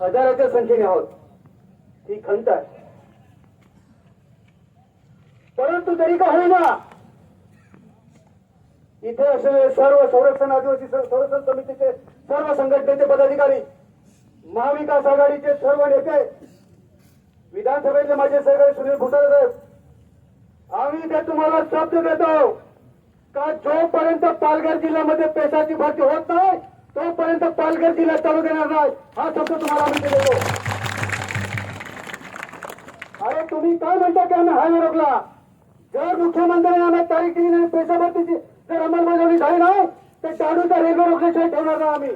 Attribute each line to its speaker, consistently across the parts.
Speaker 1: हजाराच्या संख्येने आहोत. ही खंत आहे. परंतु तरी का होईना? इथे असलेले सर्व संरक्षण आदिवासी संरक्षण समितीचे सर्व संघटनेचे पदाधिकारी महाविकास आघाडीचे सर्व नेते विधानसभेचे माझे सहकारी सुनील भुसारे साहेब आम्ही त्या तुम्हाला शब्द देतो का जोपर्यंत पालघर जिल्ह्यामध्ये पेशाची भरती होत नाही तोपर्यंत पालघर जिल्हा चालू देणार नाही. हा शब्द तुम्हाला आम्ही देतो. अरे तुम्ही काय म्हणता की आम्ही हायवे रोखला जर मुख्यमंत्र्यांनी आम्हाला तारीख दिली नाही पैसा भरतीची जर अंमलबजावणी झाली नाही तर टाळूचा रेल्वे रोखल्याशिवाय ठेवणार नाही आम्ही.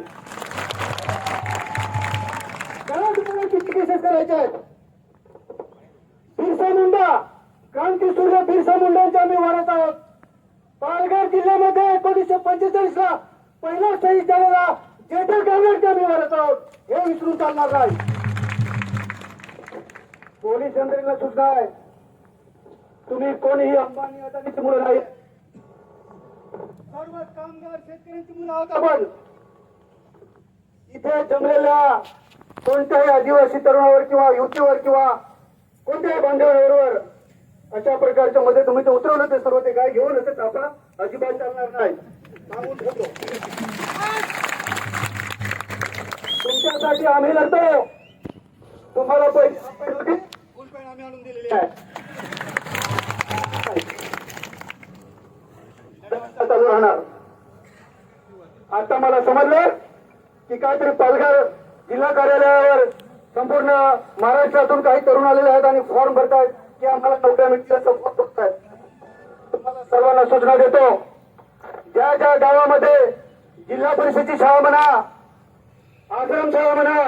Speaker 1: तुम्हाला किती केसेस करायचे आहेत? बिरसा मुंडा क्रांती सूर्य बिरसा मुंडांच्या आम्ही वाढत आहोत. पालघर जिल्ह्यामध्ये एकोणीसशे पंचेचाळीस ला पहिला शहीद झालेला जेठा गावडे आम्ही वाढत आहोत. हे विसरून चालणार नाही. पोलीस यंत्रणेला सुद्धा आहे. तुम्ही कोणीही अंबानी अदानीची मुलं नाही. सर्व कामगार शेतकऱ्यांची मुलं आहोत आपण. इथे जमलेल्या कोणत्याही आदिवासी तरुणावर किंवा युतीवर किंवा कोणत्याही बांधवांबरोबर अशा प्रकारच्या मध्ये तुम्ही ते उतरवलं ते सर्व ते काय घेऊन येते आपला अजिबात आम्ही लढतो. तुम्हाला पैसे चालू राहणार. आता मला समजलं की काहीतरी पालघर जिल्हा कार्यालयावर संपूर्ण महाराष्ट्रातून काही तरुण आलेले आहेत आणि फॉर्म भरतायत की आम्हाला सपोर्ट बघतायत तुम्हाला सर्वांना सूचना देतो. ज्या ज्या गावामध्ये जिल्हा परिषदेची शाळा म्हणा आश्रमशाळा म्हणा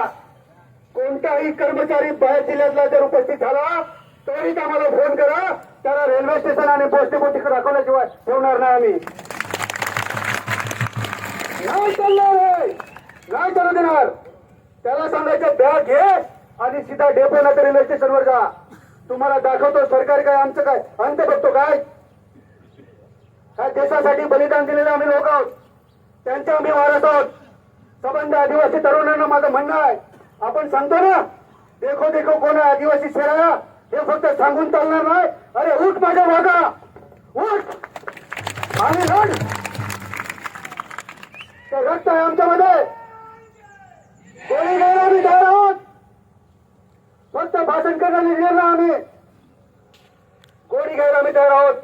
Speaker 1: कोणताही कर्मचारी बाहेर जिल्ह्यातला जर उपस्थित झाला तरी आम्हाला फोन करा. त्याला रेल्वे स्टेशन आणि पोस्ट तिकडे दाखवल्याशिवाय ठेवणार नाही आम्ही. नाही चालणार नाही चालू देणार. त्याला सांगायचं बॅग घे आणि सीधा डेपो नाही रेल्वे स्टेशनवर जा. तुम्हाला दाखवतो सरकार काय आमचं काय अंत बघतो काय. काय देशासाठी बलिदान दिलेले आम्ही लोक आहोत. त्यांचे आम्ही वारस आहोत. संबंध आदिवासी तरुणांना माझं म्हणणं आहे. आपण सांगतो ना देखो देखो कोण आहे आदिवासी शेराया हे फक्त सांगून चालणार नाही. अरे उठ माझ्या वागा उठ. आम्ही लढ. रक्त आहे आमच्यामध्ये गोळी घ्यायला आम्ही तयार आहोत फक्त भाषण करणारे लिडर ना आम्ही गोळी घ्यायला आम्ही तयार आहोत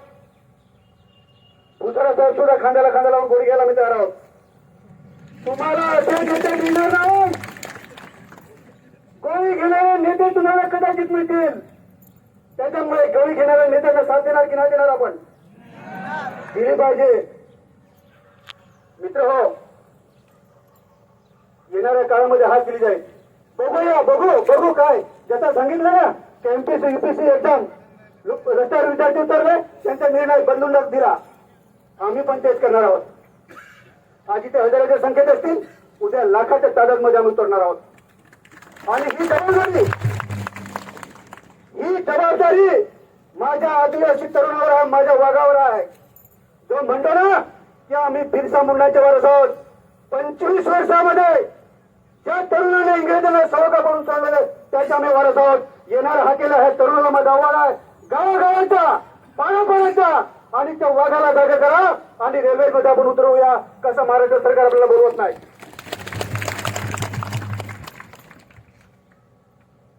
Speaker 1: दुसरा साहेब सुद्धा खांद्याला खांदा लावून गोळी घ्यायला आम्ही तयार आहोत तुम्हाला असे नेते मिळणार नाही गोळी घेणारे नेते तुम्हाला कदाचित मिळतील. त्याच्यामुळे गळी घेणाऱ्या नेत्यांना साथ देणार की नाही देणार आपण? दिली पाहिजे. मित्र हो येणाऱ्या काळामध्ये हात दिली जाईल. बघूया बघू बघू काय. ज्याचा सांगितलं ना एमपीसी युपीसी एक्झाम रस्त्यावर विद्यार्थी उतरले त्यांचा निर्णय बदलून दिला. आम्ही पण तेच करणार आहोत. आज इथे हजाराच्या संख्येत असतील उद्या लाखाच्या तादात मध्ये आम्ही उतरणार आहोत. आणि ही जबाबदारी ही जबाबदारी माझ्या आदिवासी तरुणावर आहे माझ्या वाघावर आहे. जो म्हणतो ना की आम्ही बिरसा मुंडाचे वारस आहोत. पंचवीस वर्षामध्ये ज्या तरुणाने इंग्रजांना सवका करून चाललेले त्याचे आम्ही वारस आहोत. येणार हा केला ह्या तरुणाला माझा आव्हान आहे. गावागावांचा पाण्यापाण्याचा आणि त्या वाघाला जागा करा आणि रेल्वेमध्ये आपण उतरवूया. कसं महाराष्ट्र सरकार आपल्याला बोलवत नाही.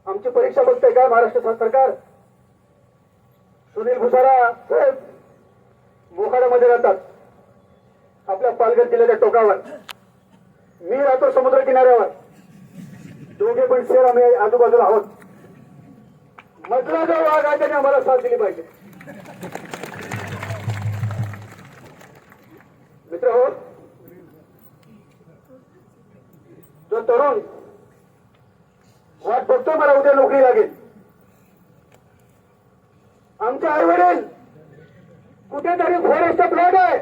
Speaker 1: आमची परीक्षा बघते काय महाराष्ट्र सरकार? सुनील भुसारा साहेब मोखाड्यामध्ये राहतात. आपल्या पालघर जिल्ह्याच्या टोकावर. मी राहतो समुद्र किनाऱ्यावर. दोघे पण शेर आम्ही आजूबाजूला आहोत. मधला जो वाघ आहे त्याने आम्हाला साथ दिली पाहिजे. मित्र हो जो तरुण वाट बघतोय मला उद्या नोकरी लागेल. आमचे आई वडील कुठेतरी फॉरेस्ट प्लॉट आहे.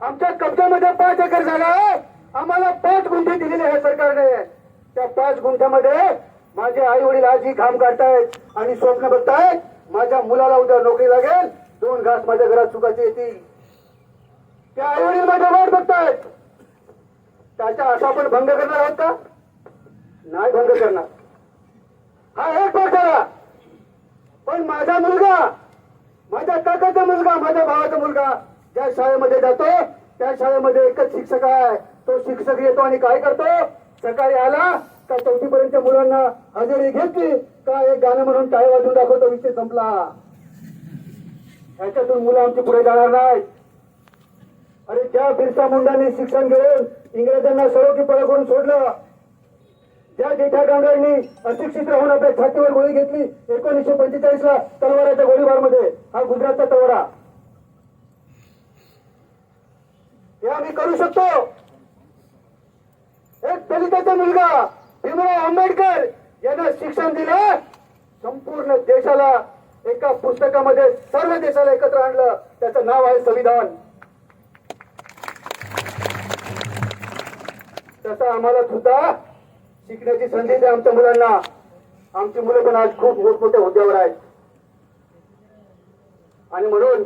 Speaker 1: आमच्या कब्जामध्ये पाच एकर जागा आहे. आम्हाला पाच गुंठे दिलेले आहे सरकारने. त्या पाच गुंठ्यामध्ये माझे आई वडील आजही काम काढतायत आणि स्वप्न बघतायत माझ्या मुलाला उद्या नोकरी लागेल. दोन घास माझ्या घरात चुकाचे येतील. त्या आई वडील माझ्या वाट बघतायत. त्याच्या आशा आपण भंग करणार आहोत का? नाही भंग करणार. हा एक पाठाला पण माझा मुलगा माझ्या काकाचा मुलगा माझ्या भावाचा मुलगा ज्या शाळेमध्ये जातो त्या शाळेमध्ये एकच शिक्षक आहे. तो शिक्षक येतो आणि काय करतो? सकाळी आला का चौथीपर्यंत मुलांना हजेरी घेतली का एक गाणं म्हणून टाळे वाजून दाखवतो विषय संपला. ह्याच्यातून मुलं आमची पुढे जाणार नाही अरे त्या बिरसा मुंडांनी शिक्षण घेऊन इंग्रजांना सरोकी पळकून सोडलं. या जेठ्या गांगरनी अशिक्षित राहून आपल्या छातीवर गोळी घेतली. एकोणीसशे पंचेचाळीस ला तलवाराच्या गोळीबारमध्ये हा गुजरातचा तलवारा. हे आम्ही करू शकतो. एक दलिताचा मुलगा भीमराव आंबेडकर यांना शिक्षण दिलं. संपूर्ण देशाला एका पुस्तकामध्ये सर्व देशाला एकत्र आणलं. त्याचं नाव आहे संविधान. तसा आम्हाला सुद्धा शिकण्याची संधी द्या आमच्या मुलांना. आमची मुलं पण आज खूप मोठमोठ्या हुद्द्यावर आहेत. आणि म्हणून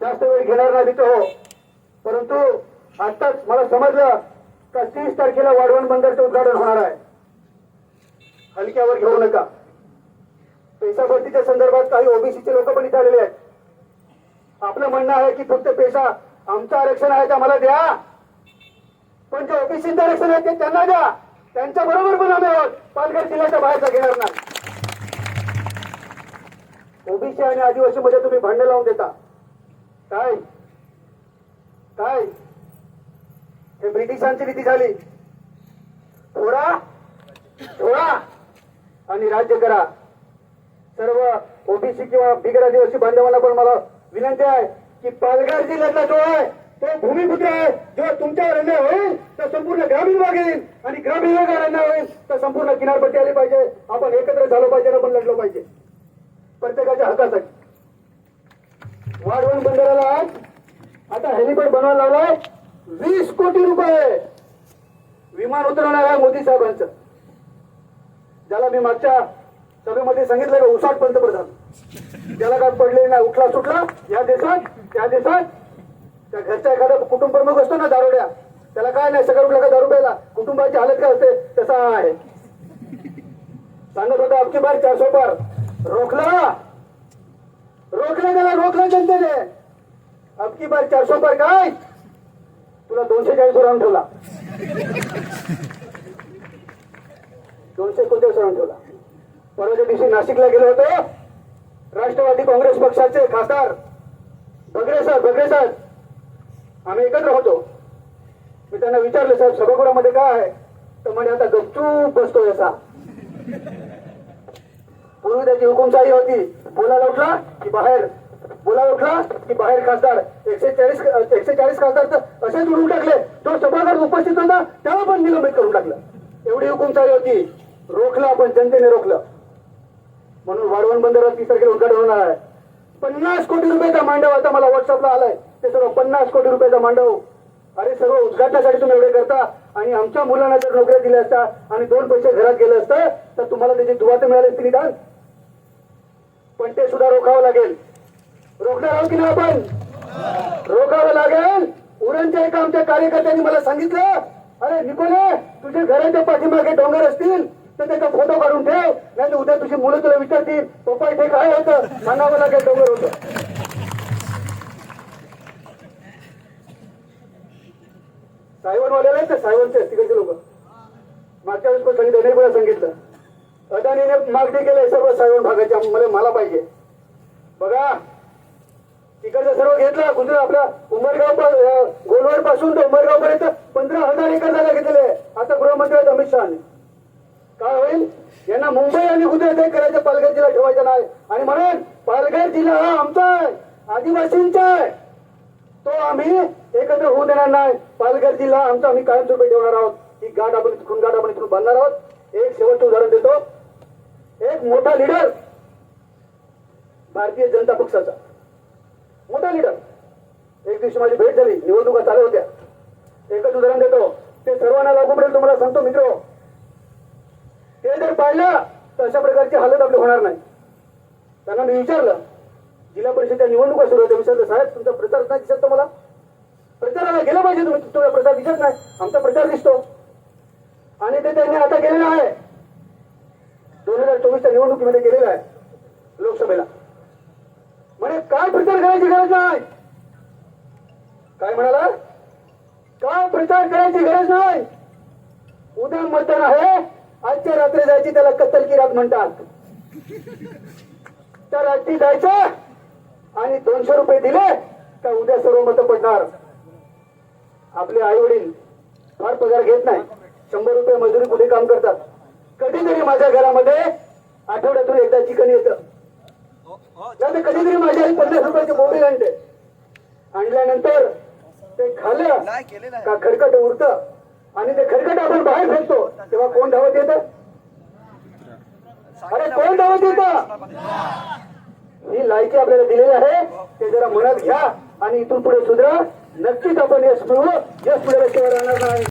Speaker 1: जास्त वेळ घेणार नाही तो. परंतु आताच मला समजलं का तीस तारखेला वाढवण बंदरचं उद्घाटन होणार आहे. हलक्यावर घेऊ नका. पैसा भरतीच्या संदर्भात काही ओबीसीचे लोक पण इथे आलेले आहेत. आपलं म्हणणं आहे की फक्त पैसा आमचं आरक्षण आहे ते आम्हाला द्या. पण जे ओबीसीचं आरक्षण आहे ते त्यांना द्या. त्यांच्या बरोबर पण आम्ही आहोत. पालघर जिल्ह्याच्या बाहेरचा घेणार नाही. ओबीसी आणि आदिवासी मध्ये तुम्ही भांडण लावून देता. काय? काय? हे ब्रिटिशांची रीती झाली. थोडा थोडा आणि राज्य करा. सर्व ओबीसी किंवा बिगर आदिवासी बांधवांना पण मला विनंती आहे की पालघर जिल्ह्यातला जो आहे तो भूमिपुत्र आहे. जेव्हा तुमच्यावर अन्याय होईल तर संपूर्ण ग्रामीण भाग येईल आणि ग्रामीण भागावर अन्याय होईल तर संपूर्ण किनारपट्टी आली पाहिजे. आपण एकत्र झालो पाहिजे आपण लढलो पाहिजे. प्रत्येकाच्या हक्कासाठी. वाढवण बंदराला आज. आता हेलिपॅड बनवायला लावलाय. वीस कोटी रुपये. विमान उतरवणार आहे मोदी साहेबांचं. ज्याला मी मागच्या सभेमध्ये सांगितलं का उसाट पंतप्रधान. ज्याला काय पडले नाही उठला सुटला. या देशात त्या देशात त्या घरचा एखादा कुटुंब प्रमुख असतो ना दारुड्या त्याला काय नाही सगळं उठला का दारू प्यायला कुटुंबाची हालत काय असते? तसा आहे. सांगत होता अबकी बार चारशे पार. रोखला रोखला त्याला रोखला जनतेने. अबकी बार चारशे पार काय? तुला दोनशे चाळीस राऊंड ठेवला. दोनशे एकोणचाळीस राऊंड ठेवला. परवाच्या दिवशी नाशिकला गेलो होतो. राष्ट्रवादी काँग्रेस पक्षाचे खासदार. बगरे सर बगरे सर. आम्ही एकत्र होतो. मी त्यांना विचारलं साहेब सभागृहामध्ये काय आहे? तर म्हणे आता गपचूप बसतोय असा. पूर्वी त्याची हुकुमशाही होती बोलायला उठला की बाहेर बोलायला उठला की बाहेर खासदार. एकशे चाळीस एकशे चाळीस खासदार तर असेच उडून टाकले. जो सभागृहात उपस्थित होता त्याला पण निलंबित करून टाकलं. एवढी हुकुमशाही होती. रोखलं आपण जनतेने रोखलं. म्हणून वाढवण बंदरात तीस तारखेला उद्घाटन होणार आहे. पन्नास कोटी रुपयाचा मांडव आता मला व्हॉट्सअपला आलाय. ते सर्व पन्नास कोटी रुपयाचा मांडव. अरे सर्व उद्घाटनासाठी तुम्ही एवढे करता आणि आमच्या मुलांना जर नोकऱ्या दिल्या असता आणि दोन पैसे घरात गेले असतं तर तुम्हाला त्याची दुवा तर मिळाली असती निदान पण ते सुद्धा रोखावं लागेल. रोखणार आहोत की नाही आपण? रोखावं लागेल. उरणच्या एका आमच्या कार्यकर्त्यांनी मला सांगितलं अरे निकोले तुझ्या घराच्या पाठीमागे डोंगर असतील. तर त्याचा फोटो काढून ठेव. नाही तर उद्या तुझी मुलं तुला विचारतील पप्पा इथे काय होतं सांगावं लागेल डोंगर होतं. सायवनवाल्याला आहेत ना सायवनचे तिकडचे लोक. मागच्या वेळेस पण सांगितलं अनेक वेळा सांगितलं. अदानीने मागणी केलंय सर्व सायवन भागाच्या मला मला पाहिजे. बघा तिकडचं सर्व घेतलं गुजरात आपल्या उमरगाव गोलवाडपासून तर उमरगाव पर्यंत पंधरा हजार एकर जागा घेतलेले आहे. आता गृहमंत्री आहेत अमित शहाने. काय होईल? यांना मुंबई आणि गुजरात ते करायचं पालघर जिल्हा ठेवायचा नाही. आणि म्हणून पालघर जिल्हा हा आमचा आहे आदिवासींचा आहे. तो आम्ही एकत्र होऊ देणार नाही. पालघर जिल्हा आमचा आम्ही कायमस्वरूपी ठेवणार आहोत. ही गाठ आपण तिथून गाठ आपण इथून बांधणार आहोत. एक शेवटचं उदाहरण देतो. एक मोठा लिडर भारतीय जनता पक्षाचा. मोठा लिडर एक दिवशी माझी भेट झाली. निवडणुका चालू होत्या. एकच उदाहरण देतो. ते सर्वांना लागू पडेल तुम्हाला सांगतो मित्र. ते जर पाहिलं तर अशा प्रकारची हालत आपली होणार नाही. त्यांना मी विचारलं जिल्हा परिषदच्या निवडणुका सुरू होत्या विचारलं साहेब तुमचा प्रचार नाही दिसत तुम्हाला? प्रचाराला गेला पाहिजे तुम्ही तुमचा प्रचार दिसत नाही. आमचा प्रचार दिसतो. आणि ते त्यांनी आता केलेलं आहे. दोन हजार चोवीसच्या निवडणुकीमध्ये केलेलं आहे लोकसभेला. म्हणे काय प्रचार करायची गरज नाही? काय म्हणाला? काय प्रचार करायची गरज नाही? उद्या मतदान आहे आजच्या रात्री जायची त्याला कत्तल की रात म्हणतात. त्या रात्री जायचं आणि दोनशे रुपये दिले का उद्या सर्व मतं पडणार. आपले आई वडील फार पगार घेत नाही. शंभर रुपये मजुरी कुठे काम करतात. कधीतरी माझ्या घरामध्ये आठवड्यातून एकदा चिकन येतं. नाही तर कधीतरी माझी आई पन्नास रुपयाचे बोबी आणते. आणल्यानंतर ते खाल्लं का खडकट उरत आणि ते खडकट आपण बाहेर फेकतो. तेव्हा कोण धावत येत? अरे कोण धावत येत? ही लायकी आपल्याला दिलेली आहे. ते जरा मनात घ्या आणि इथून पुढे सुद्धा नक्कीच आपण यश मिळवू. यश पुढे रस्त्यावर राहणार नाही.